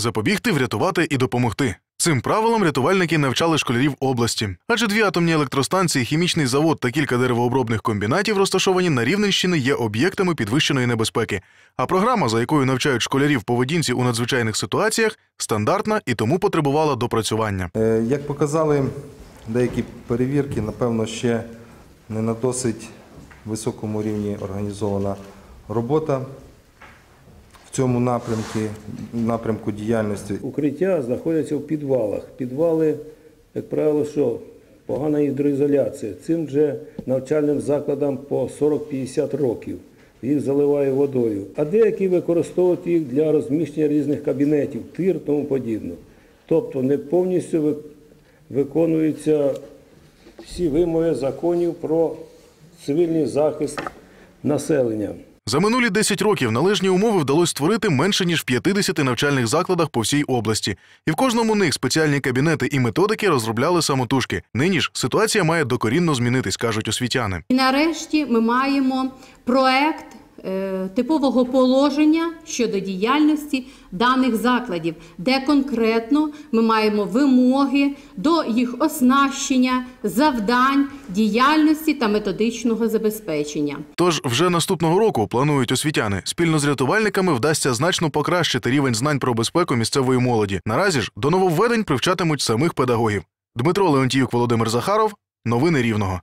запобігти, врятувати і допомогти. Цим правилам рятувальники навчали школярів області, адже дві атомні електростанції, хімічний завод та кілька деревообробних комбінатів, розташовані на Рівненщині, є об'єктами підвищеної небезпеки. А програма, за якою навчають школярів поведінці у надзвичайних ситуаціях, стандартна і тому потребувала допрацювання. Е, Як показали деякі перевірки, напевно, ще не на досить високому рівні організована робота цьому напрямку, напрямку діяльності. Укриття знаходяться в підвалах. Підвали, як правило, що погана гідроізоляція. Цим вже навчальним закладам по 40-50 років. Їх заливає водою. А деякі використовують їх для розміщення різних кабінетів, тир тому подібне. Тобто не повністю виконуються всі вимоги законів про цивільний захист населення. За минулі 10 років належні умови вдалося створити менше ніж в 50 навчальних закладах по всій області, і в кожному них спеціальні кабінети і методики розробляли самотужки. Нині ж ситуація має докорінно змінитись, кажуть освітяни. І нарешті ми маємо проект типового положення щодо діяльності даних закладів, де конкретно ми маємо вимоги до їх оснащення, завдань, діяльності та методичного забезпечення. Тож вже наступного року планують освітяни. Спільно з рятувальниками вдасться значно покращити рівень знань про безпеку місцевої молоді. Наразі ж до нововведень привчатимуть самих педагогів. Дмитро Леонтіюк, Володимир Захаров. Новини Рівного.